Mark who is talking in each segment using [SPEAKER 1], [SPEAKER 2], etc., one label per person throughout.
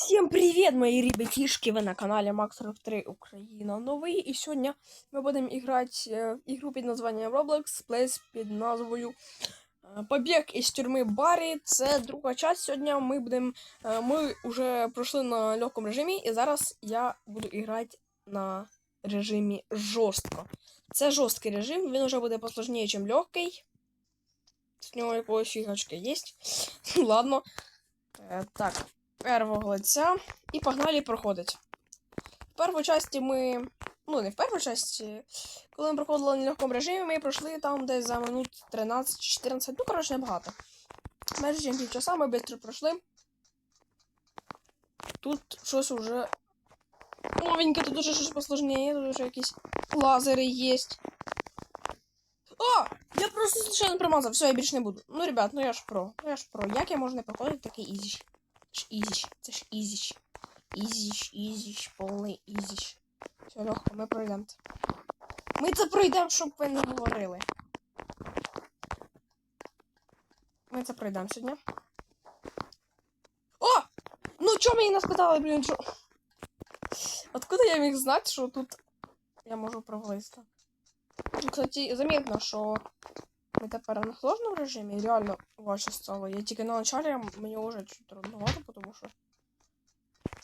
[SPEAKER 1] Всем привет, мои ребятишки! Вы на канале Max 3 Украина новий. І сьогодні ми будемо грати е, в ігру під названням Roblox Place під назвою е, Побіг із тюрми Барі. Це друга часть. Сьогодні ми будемо. е, Ми вже пройшли на легкому режимі, і зараз я буду грати на режимі жорстко. Це жорсткий режим, він вже буде посложніше, ніж легкий. З нього якогось фігачка є. Ладно. Так, первого лиця. І погнали проходить. В першій часті ми. Ну, не в першій часті. Коли ми проходили на легкому режимі, ми пройшли там десь за минут 13-14. Ну, коротше, небагато. Майже ніж півчаса ми швидко пройшли. Тут щось уже. Новеньке, тут уже щось посложніше, тут уже якісь лазери є. О! Я просто случайно промазав, все, я більше не буду. Ну, ребят, ну я ж про. Ну я ж про. Як я можу не проходити такий ізіч? Ізіч, це ж ізіч. Ізіч, ізіч, повний ізіч. Все, легко, ми пройдемо. Ми це пройдемо, щоб ви не говорили. Ми це пройдемо сьогодні. О! Ну чого мені не спитали, блін, що? Откуда я міг знати, що тут я можу провести? Ну, Кстати, замітно, що ми тепер на сложному режимі реально важче стало. Я тільки на началі мені вже чуть трудновато, тому що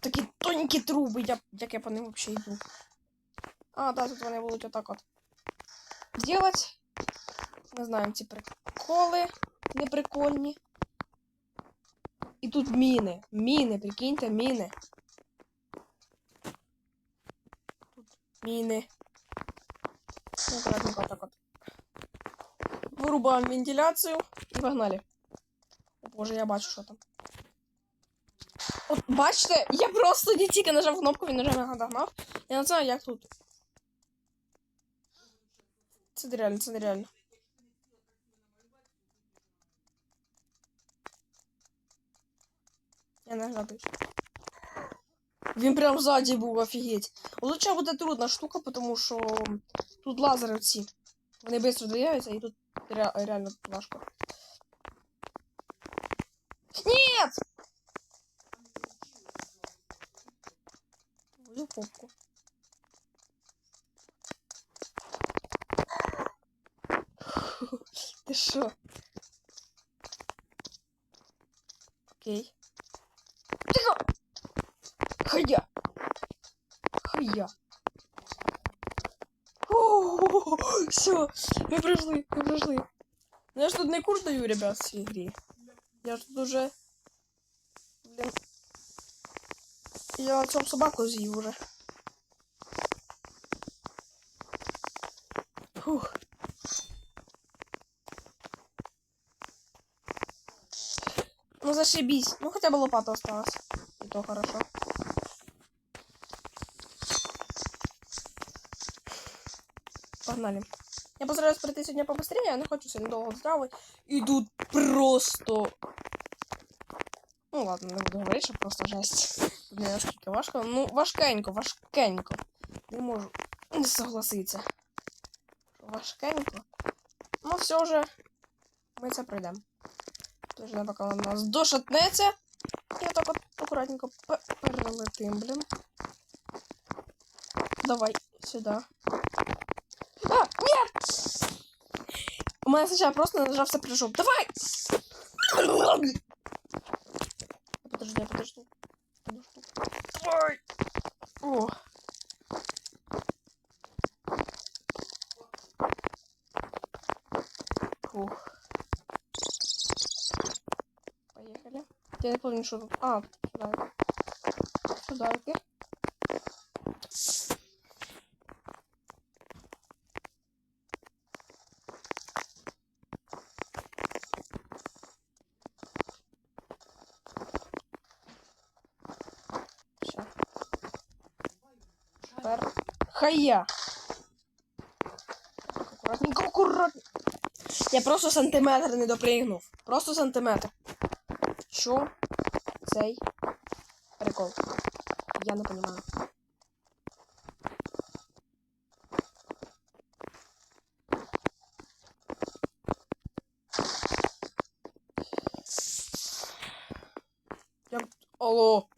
[SPEAKER 1] такі тоненькі труби, я, як я по ним взагалі йду. А, да, тут вони будуть отак от делать. Ми знаємо ці приколи неприкольні. І тут міни. Міни, прикиньте, міни. Тут міни. Ну, аккуратненько так от. Вирубаємо вентиляцію і погнали. О боже, я бачу, що там. От бачите, я просто не тільки нажав кнопку, він вже мене догнав. Я не знаю, як тут. Це нереально, це нереально. Я гадаю. Він прям ззаді був, офігеть. Лучше буде трудна штука, тому що тут лазери ці. Вони швидко двигаються і тут ре реально важко. Нет! Твою. Ти що? Окей. Тихо! Хая! Хая! Все, ми пройшли, ми пройшли. Ну, Я ж тут не курс даю, ребят, в цій грі. Я ж тут уже. Блін. Я цю собаку з'їв уже. Фух. Ну зашибись. Ну хотя бы лопата осталась. И то хорошо. Погнали. Я постараюсь пройти сегодня побыстрее, я не хочу сильно долго здравий. И просто... Ну ладно, не буду говорить, що просто жесть. Тут не наскільки важко. Ну, важкенько, важкенько. Не можу не согласитися. Що Важкенько. Ну, все вже. Ми це пройдемо. Тож не поки вона нас дошатнеться. І отак от акуратненько перелетим, блін. Давай, сюди. У мене спочатку просто нажався прыжок. Давай! Подожди, подожди. Подожди. Давай! О. Фух. Поехали. Я не помню, что тут. А. Сюда, хая. Так, Акуратненько, акуратненько. Я просто сантиметр не допригнув. Просто сантиметр. Що цей прикол? Я не понимаю. Я... Алло.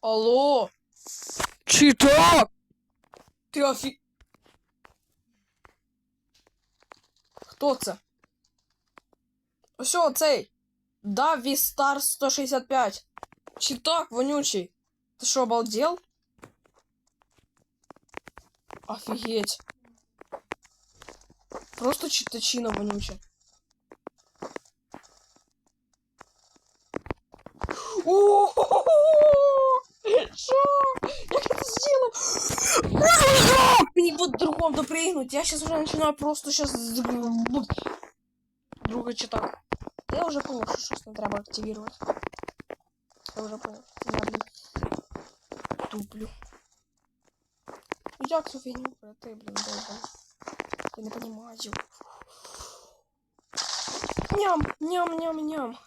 [SPEAKER 1] Алло! Чи так? Ти офі... Хто це? Ось о, цей. Даві Стар 165. Чи так, вонючий? Ти що, обалдел? Офігеть. Просто читачина вонюча. Допригнуть. Я сейчас уже начинаю просто сейчас... Друга читак. Я уже понял, что щось не треба активировать. Я уже понял. Я, блин, туплю. Ну як цю фігню пройти, блін, довго? Я не понимаю. Ням, ням, ням, ням.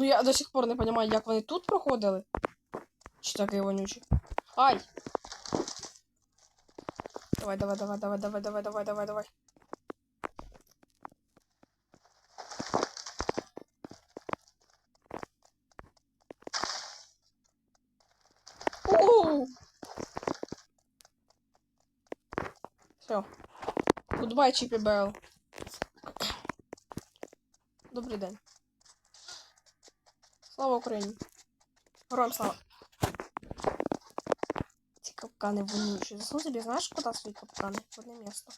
[SPEAKER 1] Ну я до сих пор не понимаю, як вони тут проходили. Чи такий вонючий. Ай! Давай, давай, давай, давай, давай, давай, давай, давай, давай. Оу! Все. Гудбай, Чіпі Бел. Добрий день. Слава Україні. Героям слава. Ці капкани вонючі. Засунь собі, знаєш, куди свої капкани? В одне місто.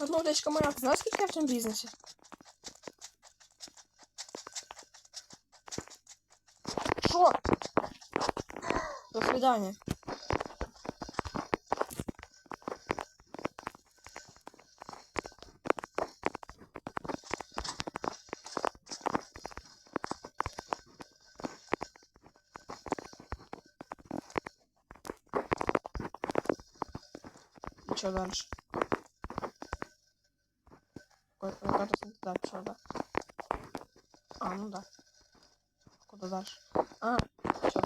[SPEAKER 1] Одну удочка моя, ти знаєш, скільки я в цьому бізнесі? Що? До свидания. Что дальше? Какая-то сюда, что, да? А, ну да. Куда дальше? А, все.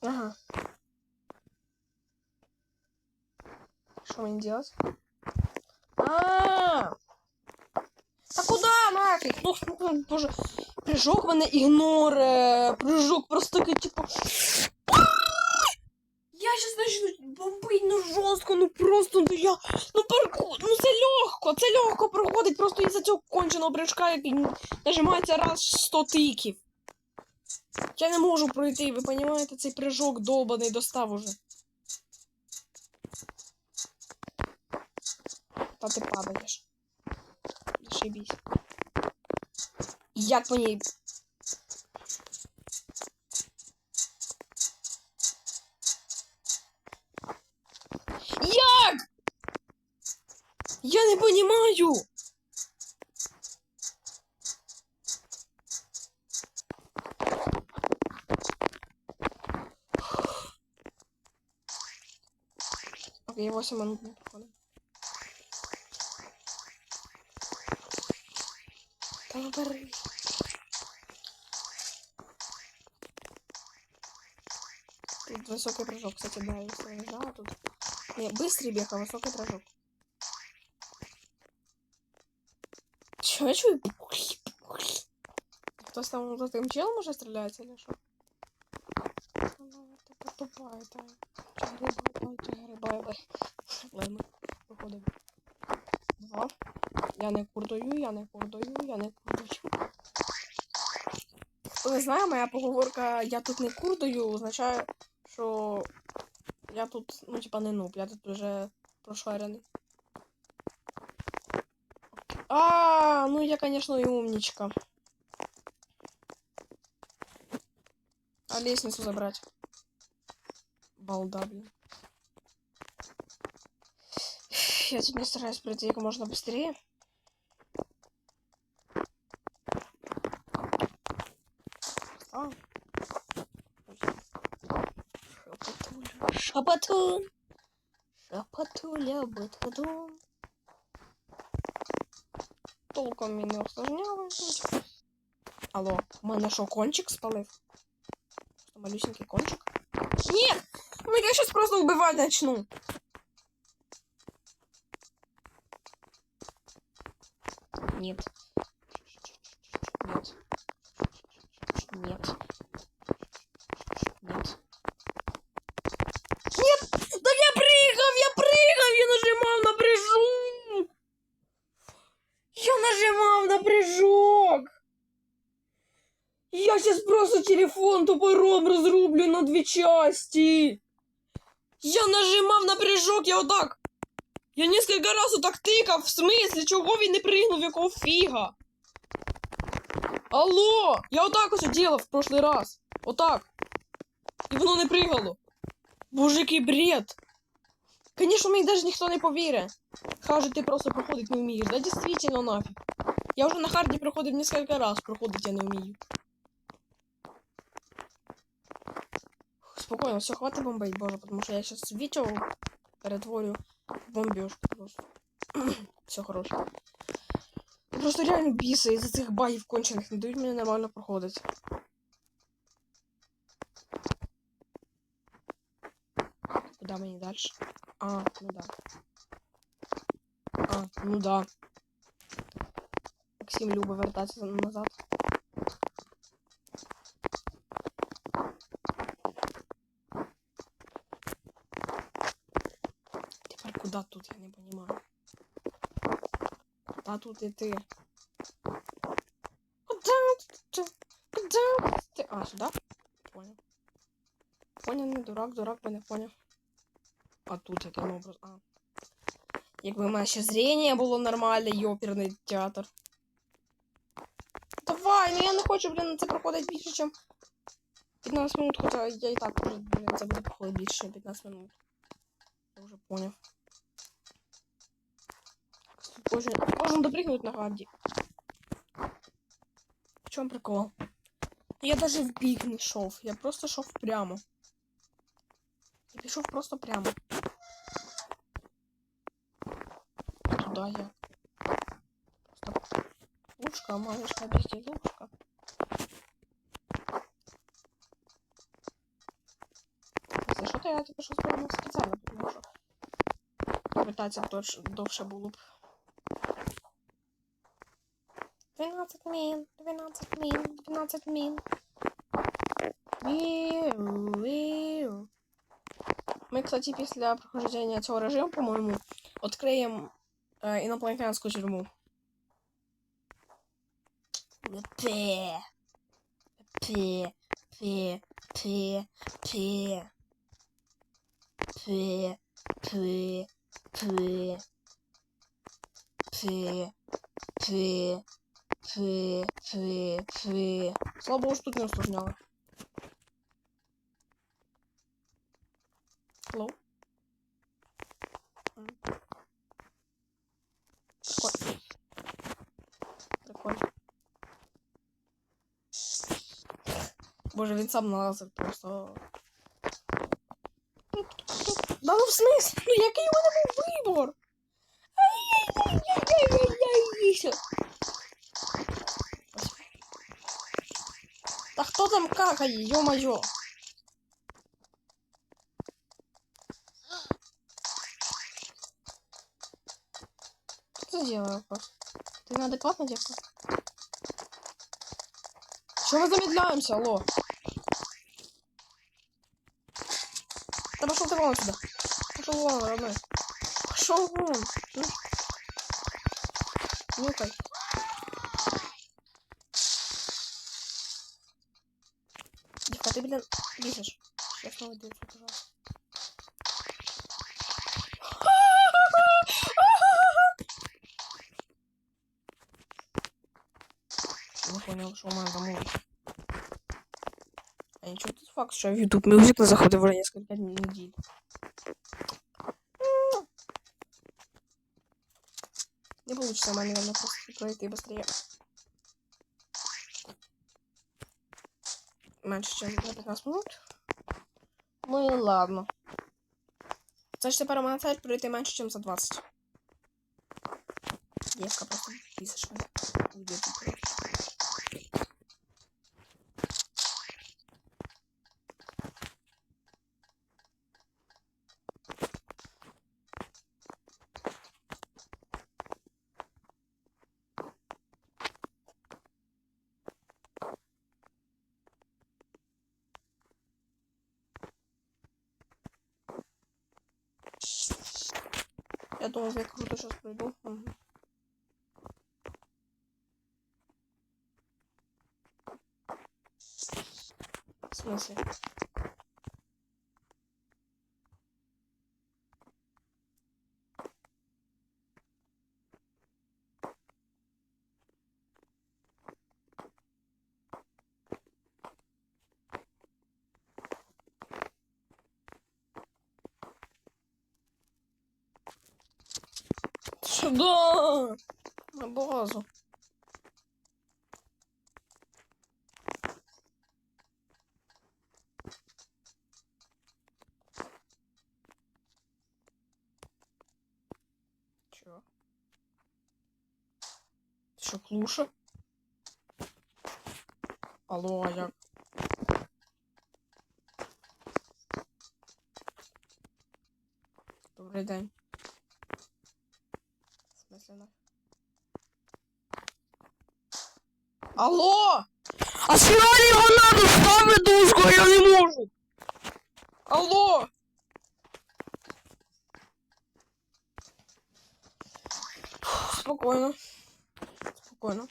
[SPEAKER 1] Ага. Что мне делать? А, Та куда нафиг? Ну, боже, прыжок мене ігнор, е, прыжок просто такий, типу. Я щас начну бомбить, ну жорстко, ну просто, ну я, ну парку, ну це легко, це легко проходить просто із-за цього конченого прыжка, який нажимається раз 100 тиків. Я не можу пройти, ви розумієте, цей прыжок долбаний достав уже. Та ти падаєш. Зашибись. Як ній. Як? Я не понимаю. Окей, 8 минут бери. Тут высокий прыжок, кстати, да, если не знала, тут... Не, быстрый бег, а высокий прыжок. Чё, я чую? Хтось там за тим челом уже стріляється, или що? Ну, така тупая, та. Чагрибай, чагрибай. Ладно, виходимо. Два. Я не курдою, я не курдою, я не курдою. Хто не знає, моя поговорка я тут не курдою означає, що я тут, ну, типа, не нуб, я тут вже прошарений. А, ну я, конечно, и умничка. А лестницу забрать? Балда, блин. Я тут не стараюсь пройти как можно быстрее. шапоту. Шапоту я подходу. Толком меня усложняло. Алло, у мене що, кончик спалив? Малюсенький кончик. Нет! Ну, меня сейчас просто убивать начну. Нет. Две части! Я нажимав на прыжок, я отак! Я несколько раз отак тикав, в смислі, чого він не пригнув, якого фіга? Алло! Я отак ось діяла в прошлый раз. Отак. І воно не пригало. Боже, який бред. Конечно, мені даже ніхто не повірить. Каже, ти просто проходить не вмієш. Да действительно нафіг. Я вже на харді проходив несколько раз, проходить я не вмію. Спокойно, все, хватит бомбить, боже, потому что я сейчас Витю перетворю в бомбежку просто. все хорошо. Просто реально біса із-за цих багів кончених не дають мені нормально проходити. Куда мені дальше? А, ну да. А, ну да. Максим любить вертатися назад. Тепер куда тут, я не понимаю. Куда тут іти? Куда тут? Куда іти? А, сюда? Понял. Понял, не дурак, дурак би не поняв. А тут яким образом? А. Якби в мене ще зріння було нормальне, і оперний театр. Давай, ну я не хочу, блін, це проходить більше, ніж 15 минут, хоча я і так блін, це буде проходити більше, ніж 15 минут. Я вже поняв. Боже, можем допрыгнуть на гарді. В чому прикол? Я даже в бік не йшов, я просто йшов прямо. Я пішов просто прямо. Туда я. Просто лучка, можешь объяснить лучка. Что, то я типа що зробив спеціально, тому що довше було б. 12 мін, 12 мін, 12 мін. Ми, кстати, після проходження цього режиму, по-моєму, відкриємо е, інопланетянську тюрму. Пе. Пе. Пе. Пе. Пе. Пе. Пе. Пе. Пе. Пе. Пе. Пе. Пе. Слава Богу, що тут не усложняли. Hello? Прикольно. Боже, він сам налазив просто. Да ну в смысле? Ну який у мене був вибор? Ай-яй-яй-яй-яй-яй-яй. Та хто там какає, ё-моё? Что делаешь вопрос? Ты неадекватно девка? Чего мы замедляемся, алло? Да пошел ты вон сюда. Пошел вон, родной. Пошел вон. Ну. сильно движешь. Я снова дверь закрываю. Ну, понял, что мы домой. А ничего тут факт, что в YouTube Music на заходы уже несколько недель. Не получится, маме, наверное, просто и быстрее. менше, ніж 15 минут. Ну і ладно. Це ж тепер у мене цель пройти менше, ніж за 20. Дівка просто пісочна. Дівка. Я думал, я круто сейчас пройду. Угу. В смысле? Сюда! На базу. Чё? Що, клуша? Алло, а як? Добрий день. В? Алло! А сюда його надо ставити дужку, я не можу! Алло! Спокойно. Спокойно.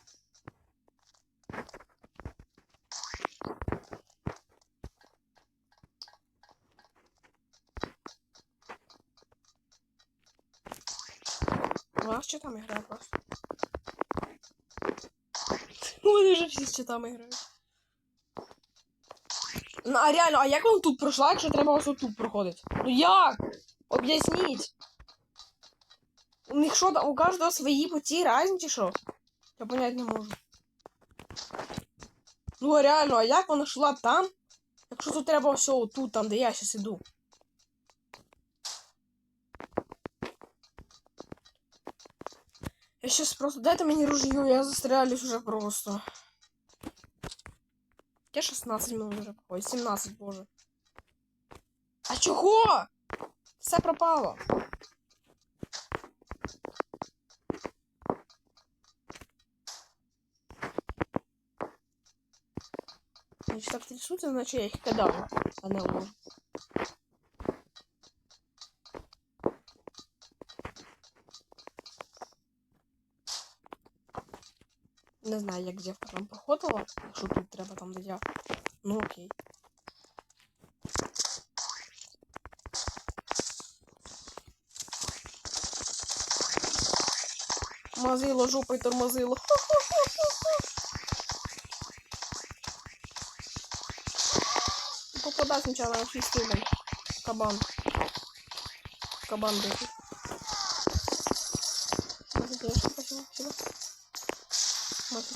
[SPEAKER 1] Вас что там играет просто? Вони вже всі з читами грають. Ну, а реально, а як вам тут пройшла, якщо треба ось тут проходить? Ну як? Об'ясніть. У них що там, у кожного свої путі різні чи що? Я понять не можу. Ну а реально, а як вона йшла там? Якщо тут треба все отут, там, де я зараз іду. Я сейчас просто... Дайте мені ружье, я застрялюсь уже просто. Я 16 минут уже Ой, 17, боже. А чого? Все пропало. Значит, так трясутся, значит я их кидаю, а не. Не знаю, як дівка там проходила, якщо тут треба там де я. Ну окей. Мазило жопой тормозило. Попадай сначала на фистилем. Кабан. Кабан бегает.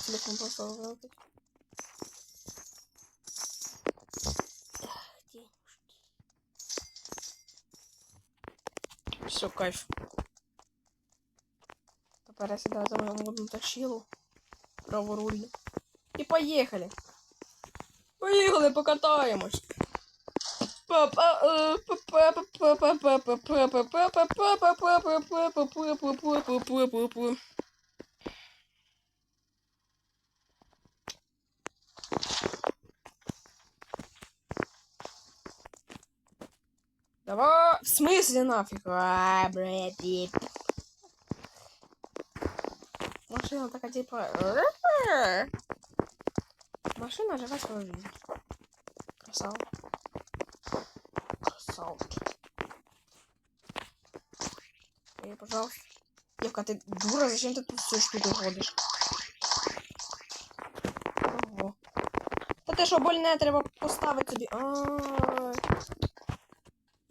[SPEAKER 1] Телефон просто выложить. Все, кайф. Тепер я сідаю за модну тащилу. Праворульно. І поїхали. Поїхали, покатаємось. Смысле нафиг? А, блядь. Машина такая типа... Машина живет свою жизнь. Красава. Красавчик. Эй, пожалуйста. Девка, ты дура, зачем ты тут всю штуку ходишь? Ого. Та те, що больне, треба поставити собі. А.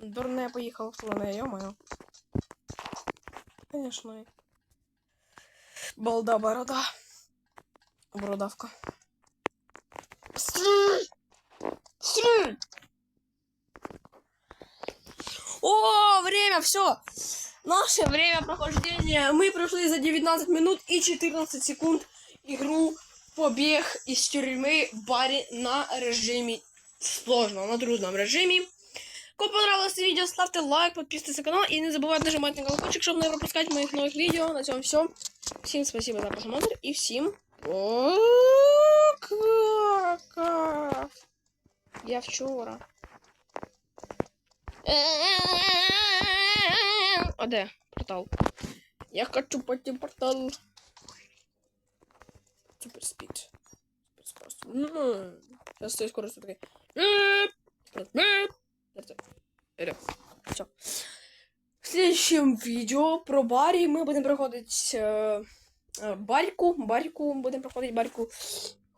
[SPEAKER 1] Дурне поїхав в слоне, йо-моє. Конечно. Балда борода. Бородавка. Стрій! Стрій! О, время, все. Наше время прохождения. Мы прошли за 19 минут и 14 секунд игру «Побег из тюрьмы Барри» на режиме сложно, на трудном режиме. Кому понравилось видео, ставьте лайк, подписывайтесь на канал и не забывайте нажимать на колокольчик, чтобы не пропускать моих новых видео. На этом все. Всем спасибо за просмотр и всем пока. Я вчора. А де портал? Я хочу пойти в портал. Супер спид. Супер скорость. Ну, Сейчас стоит скорость следующем видео про Барі ми будемо проходить е, е, Барьку. Барьку будемо проходити Барьку.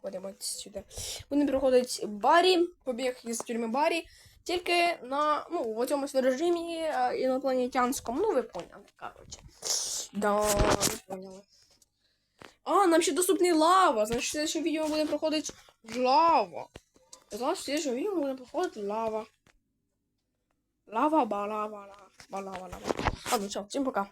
[SPEAKER 1] Ходимо от сюди. Будемо проходити Барі, побіг із тюрми Барі. Тільки на, ну, в цьому режимі е, інопланетянському. Ну, ви поняли, коротше. Да, ви поняли. А, нам ще доступний лава. Значить, в следующем відео ми будемо проходити лава. Значить, в следующем відео ми будемо проходити лава. Лава, ба, лава, лава, ба, лава, лава. Ладно, все, всім пока.